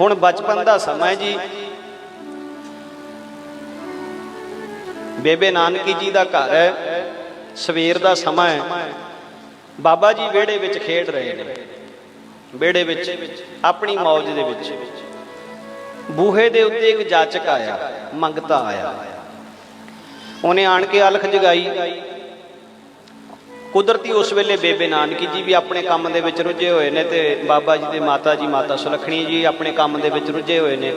ਹੁਣ ਬਚਪਨ ਦਾ ਸਮਾਂ ਜੀ। ਬੇਬੇ ਨਾਨਕੀ ਜੀ ਦਾ ਘਰ ਹੈ। ਸਵੇਰ ਦਾ ਸਮਾਂ ਹੈ। ਬਾਬਾ ਜੀ ਵਿਹੜੇ ਵਿੱਚ ਖੇਡ ਰਹੇ ਨੇ। ਵਿਹੜੇ ਵਿੱਚ, ਆਪਣੀ ਮੌਜ ਦੇ ਵਿੱਚ। ਬੂਹੇ ਦੇ ਉੱਤੇ ਇੱਕ ਜਾਚਕ ਆਇਆ, ਮੰਗਤਾ ਆਇਆ। ਉਹਨੇ ਆਣ ਕੇ ਅਲਖ ਜਗਾਈ। ਕੁਦਰਤੀ ਉਸ ਵੇਲੇ ਬੇਬੇ ਨਾਨਕੀ ਜੀ ਵੀ ਆਪਣੇ ਕੰਮ ਦੇ ਵਿੱਚ ਰੁੱਝੇ ਹੋਏ ਨੇ ਤੇ ਬਾਬਾ ਜੀ ਦੇ ਮਾਤਾ ਜੀ, ਮਾਤਾ ਸੁਲੱਖਣੀ ਜੀ ਆਪਣੇ ਕੰਮ ਦੇ ਵਿੱਚ ਰੁੱਝੇ ਹੋਏ ਨੇ।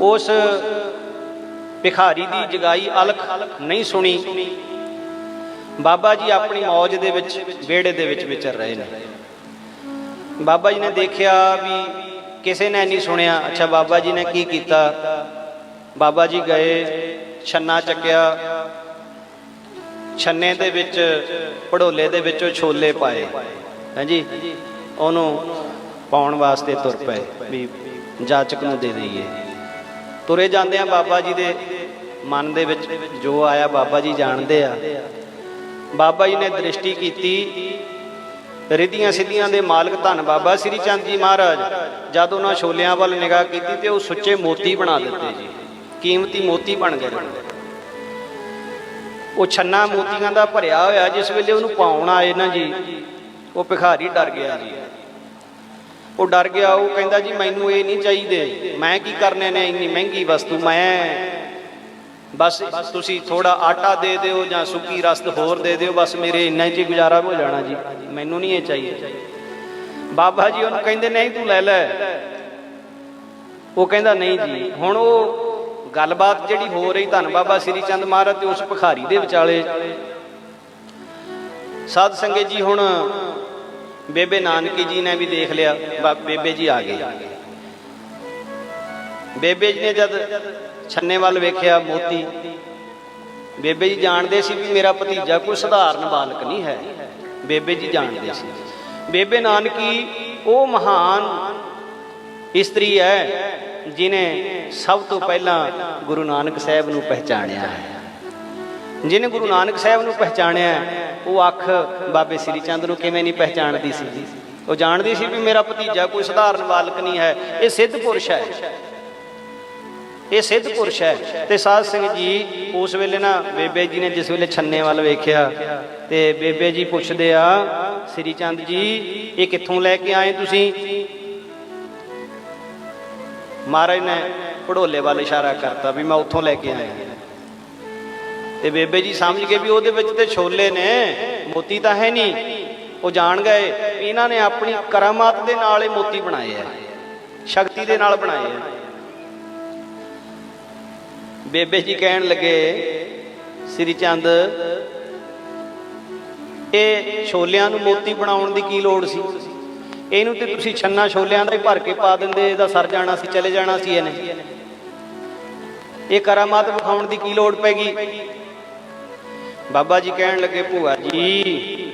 ਉਸ ਭਿਖਾਰੀ ਦੀ ਜਗਾਈ ਅਲਖ ਨਹੀਂ ਸੁਣੀ। ਬਾਬਾ ਜੀ ਆਪਣੀ ਮੌਜ ਦੇ ਵਿੱਚ, ਵਿਹੜੇ ਦੇ ਵਿੱਚ ਵਿਚਰ ਰਹੇ ਨੇ। ਬਾਬਾ ਜੀ ਨੇ ਦੇਖਿਆ ਵੀ ਕਿਸੇ ਨੇ ਨਹੀਂ ਸੁਣਿਆ। ਅੱਛਾ, ਬਾਬਾ ਜੀ ਨੇ ਕੀ ਕੀਤਾ? ਬਾਬਾ ਜੀ ਗਏ, ਛੰਨਾ ਚੱਕਿਆ। ਛੰਨੇ ਦੇ ਵਿੱਚ ਪੜੋਲੇ ਦੇ ਵਿੱਚੋਂ ਛੋਲੇ ਪਾਏ। ਹਾਂਜੀ? ਉਹਨੂੰ ਪਾਉਣ ਵਾਸਤੇ ਤੁਰ ਪਏ ਵੀ ਜਾਚਕ ਨੂੰ ਦੇ ਦਈਏ। ਤੁਰੇ ਜਾਂਦੇ ਆ ਬਾਬਾ ਜੀ ਦੇ ਮਨ ਦੇ ਵਿੱਚ ਜੋ ਆਇਆ, ਬਾਬਾ ਜੀ ਜਾਣਦੇ ਆ। ਬਾਬਾ ਜੀ ਨੇ ਦ੍ਰਿਸ਼ਟੀ ਕੀਤੀ, ਰਿਧੀਆਂ ਸਿੱਧੀਆਂ ਦੇ ਮਾਲਕ ਧੰਨ ਬਾਬਾ ਸ੍ਰੀ ਚੰਦ ਜੀ ਮਹਾਰਾਜ, ਜਦ ਉਹਨਾਂ ਛੋਲਿਆਂ ਵੱਲ ਨਿਗਾਹ ਕੀਤੀ ਤੇ ਉਹ ਸੁੱਚੇ ਮੋਤੀ ਬਣਾ ਦਿੱਤੇ ਜੀ। ਕੀਮਤੀ ਮੋਤੀ ਬਣ ਗਏ। ਉਹ ਛੰਨਾ ਮੋਤੀਆਂ ਦਾ ਭਰਿਆ ਹੋਇਆ ਜਿਸ ਵੇਲੇ ਉਹਨੂੰ ਪਾਉਣ ਆਏ ਨਾ ਜੀ, ਉਹ ਭਿਖਾਰੀ ਡਰ ਗਿਆ ਜੀ। ਉਹ ਡਰ ਗਿਆ, ਉਹ ਕਹਿੰਦਾ ਜੀ ਮੈਨੂੰ ਇਹ ਨਹੀਂ ਚਾਹੀਦੇ, ਮੈਂ ਕੀ ਕਰਨੇ ਨੇ ਇੰਨੀ ਮਹਿੰਗੀ ਵਸਤੂ, ਮੈਂ ਬਸ ਤੁਸੀਂ ਥੋੜਾ ਆਟਾ ਦੇ ਦਿਓ ਜਾਂ ਸੁੱਕੀ ਰਸਤ ਹੋਰ ਦੇ ਦਿਓ, ਬਸ ਮੇਰੇ ਇੰਨਾ ਹੀ ਚ ਗੁਜ਼ਾਰਾ ਹੋ ਜਾਣਾ ਜੀ, ਮੈਨੂੰ ਨਹੀਂ ਇਹ ਚਾਹੀਦਾ। ਬਾਬਾ ਜੀ ਉਹਨੂੰ ਕਹਿੰਦੇ, ਨਹੀਂ ਤੂੰ ਲੈ ਲੈ। ਉਹ ਕਹਿੰਦਾ, ਨਹੀਂ ਜੀ। ਹੁਣ ਉਹ ਗੱਲਬਾਤ ਜਿਹੜੀ ਹੋ ਰਹੀ, ਧੰਨ ਬਾਬਾ ਸ੍ਰੀ ਚੰਦ ਮਹਾਰਾਜ ਤੇ ਉਸ ਭਿਖਾਰੀ ਦੇ ਵਿਚਾਲੇ। ਸਾਧ ਸੰਗਤ ਜੀ ਹੁਣ ਬੇਬੇ ਨਾਨਕੀ ਜੀ ਨੇ ਵੀ ਦੇਖ ਲਿਆ ਬੇਬੇ ਜੀ ਆ ਗਏ। ਬੇਬੇ ਜੀ ਨੇ ਜਦ ਛੰਨੇ ਵੱਲ ਵੇਖਿਆ ਮੋਤੀ, ਬੇਬੇ ਜੀ ਜਾਣਦੇ ਸੀ ਵੀ ਮੇਰਾ ਭਤੀਜਾ ਕੋਈ ਸਧਾਰਨ ਬਾਲਕ ਨਹੀਂ ਹੈ। ਬੇਬੇ ਜੀ ਜਾਣਦੇ ਸੀ। ਬੇਬੇ ਨਾਨਕੀ, ਉਹ ਮਹਾਨ ਇਸਤਰੀ ਹੈ ਜਿਨੇ ਸਭ ਤੋਂ ਪਹਿਲਾਂ ਗੁਰੂ ਨਾਨਕ ਸਾਹਿਬ ਨੂੰ ਪਹਿਚਾਣਿਆ ਹੈ। ਜਿਹਨੇ ਗੁਰੂ ਨਾਨਕ ਸਾਹਿਬ ਨੂੰ ਪਹਿਚਾਣਿਆ ਉਹ ਅੱਖ ਬਾਬੇ ਸ੍ਰੀ ਚੰਦ ਨੂੰ ਕਿਵੇਂ ਨਹੀਂ ਪਹਿਚਾਣਦੀ ਸੀ? ਉਹ ਜਾਣਦੀ ਸੀ ਵੀ ਮੇਰਾ ਭਤੀਜਾ ਕੋਈ ਸਧਾਰਨ ਬਾਲਕ ਨਹੀਂ ਹੈ, ਇਹ ਸਿੱਧ ਪੁਰਸ਼ ਹੈ। ਇਹ ਸਿੱਧ ਪੁਰਸ਼ ਹੈ। ਤੇ ਸਾਧ ਸਿੰਘ ਜੀ, ਉਸ ਵੇਲੇ ਨਾ ਬੇਬੇ ਜੀ ਨੇ ਜਿਸ ਵੇਲੇ ਛੰਨੇ ਵੱਲ ਵੇਖਿਆ, ਤੇ ਬੇਬੇ ਜੀ ਪੁੱਛਦੇ ਆ, ਸ੍ਰੀ ਚੰਦ ਜੀ, ਇਹ ਕਿੱਥੋਂ ਲੈ ਕੇ ਆਏ ਤੁਸੀਂ? ਮਹਾਰਾਜ ਨੇ ਪੜੋਲੇ ਵੱਲ ਇਸ਼ਾਰਾ ਕਰਤਾ ਵੀ ਮੈਂ ਉੱਥੋਂ ਲੈ ਕੇ ਆਇਆ। ਤੇ ਬੇਬੇ ਜੀ ਸਮਝ ਗਏ ਵੀ ਉਹਦੇ ਵਿੱਚ ਤੇ ਛੋਲੇ ਨੇ, ਮੋਤੀ ਤਾਂ ਹੈ ਨਹੀਂ। ਉਹ ਜਾਣ ਗਏ ਇਹਨਾਂ ਨੇ ਆਪਣੀ ਕਰਾਮਾਤ ਦੇ ਨਾਲ ਇਹ ਮੋਤੀ ਬਣਾਏ ਆ, ਸ਼ਕਤੀ ਦੇ ਨਾਲ ਬਣਾਏ ਆ। ਬੇਬੇ ਜੀ ਕਹਿਣ ਲੱਗੇ, ਸ੍ਰੀ ਚੰਦ, ਇਹ ਛੋਲਿਆਂ ਨੂੰ ਮੋਤੀ ਬਣਾਉਣ ਦੀ ਕੀ ਲੋੜ ਸੀ? ਇਹਨੂੰ ਤੇ ਤੁਸੀਂ ਛੰਨਾ ਛੋਲਿਆਂ ਦਾ ਹੀ ਭਰ ਕੇ ਪਾ ਦਿੰਦੇ, ਇਹਦਾ ਸਰ ਜਾਣਾ ਸੀ, ਚਲੇ ਜਾਣਾ ਸੀ ਇਹਨੇ। ਇਹ ਕਰਾਮਾਤ ਵਿਖਾਉਣ ਦੀ ਕੀ ਲੋੜ ਪੈਗੀ ਬਾਬਾ ਜੀ ਕਹਿਣ ਲੱਗੇ, ਭੂਆ ਜੀ,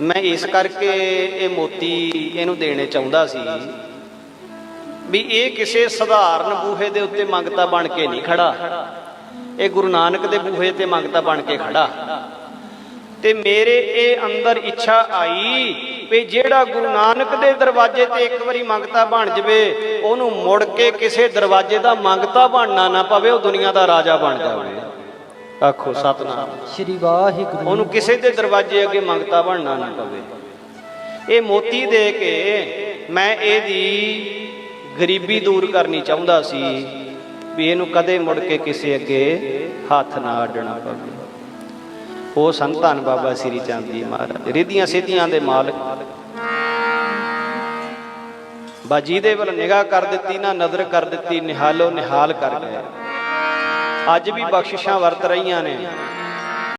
ਮੈਂ ਇਸ ਕਰਕੇ ਇਹ ਮੋਤੀ ਇਹਨੂੰ ਦੇਣੇ ਚਾਹੁੰਦਾ ਸੀ ਵੀ ਇਹ ਕਿਸੇ ਸਧਾਰਨ ਬੂਹੇ ਦੇ ਉੱਤੇ ਮੰਗਤਾ ਬਣ ਕੇ ਨਹੀਂ ਖੜਾ। ਇਹ ਗੁਰੂ ਨਾਨਕ ਦੇ ਬੂਹੇ ਤੇ ਮੰਗਤਾ ਬਣ ਕੇ ਖੜਾ। ਤੇ ਮੇਰੇ ਇਹ ਅੰਦਰ ਇੱਛਾ ਆਈ ਵੀ ਜਿਹੜਾ ਗੁਰੂ ਨਾਨਕ ਦੇ ਦਰਵਾਜ਼ੇ ਤੇ ਇੱਕ ਵਾਰੀ ਮੰਗਤਾ ਬਣ ਜਵੇ ਉਹਨੂੰ ਮੁੜ ਕੇ ਕਿਸੇ ਦਰਵਾਜ਼ੇ ਦਾ ਮੰਗਤਾ ਬਣਨਾ ਨਾ ਪਵੇ ਉਹ ਦੁਨੀਆ ਦਾ ਰਾਜਾ ਬਣ ਜਾਵੇ। ਆਖੋ ਸਤਨਾਮ। ਸ਼੍ਰੀ ਵਾਹਿਗੁਰੂ। ਉਹਨੂੰ ਕਿਸੇ ਦੇ ਦਰਵਾਜ਼ੇ ਅੱਗੇ ਮੰਗਤਾ ਬਣਨਾ ਨਾ ਪਵੇ। ਇਹ ਮੋਤੀ ਦੇ ਕੇ ਮੈਂ ਇਹਦੀ ਗਰੀਬੀ ਦੂਰ ਕਰਨੀ ਚਾਹੁੰਦਾ ਸੀ ਵੀ ਇਹਨੂੰ ਕਦੇ ਮੁੜ ਕੇ ਕਿਸੇ ਅੱਗੇ ਹੱਥ ਨਾ ਅੱਡਣਾ ਪਵੇ। ਉਹ ਸੰਤ ਸੰਤਾਨ ਬਾਬਾ ਸ੍ਰੀ ਚੰਦ ਜੀ ਮਹਾਰਾਜ ਰਿਧੀਆਂ ਸਿੱਧੀਆਂ ਦੇ ਮਾਲਕ। ਬਾਜੀ ਦੇ ਵੱਲ ਨਿਗਾਹ ਕਰ ਦਿੱਤੀ, ਨਾ ਨਜ਼ਰ ਕਰ ਦਿੱਤੀ, ਨਿਹਾਲੋ, ਨਿਹਾਲ ਕਰ ਗਏ। ਅੱਜ ਵੀ ਬਖਸ਼ਿਸ਼ਾਂ ਵਰਤ ਰਹੀਆਂ ਨੇ।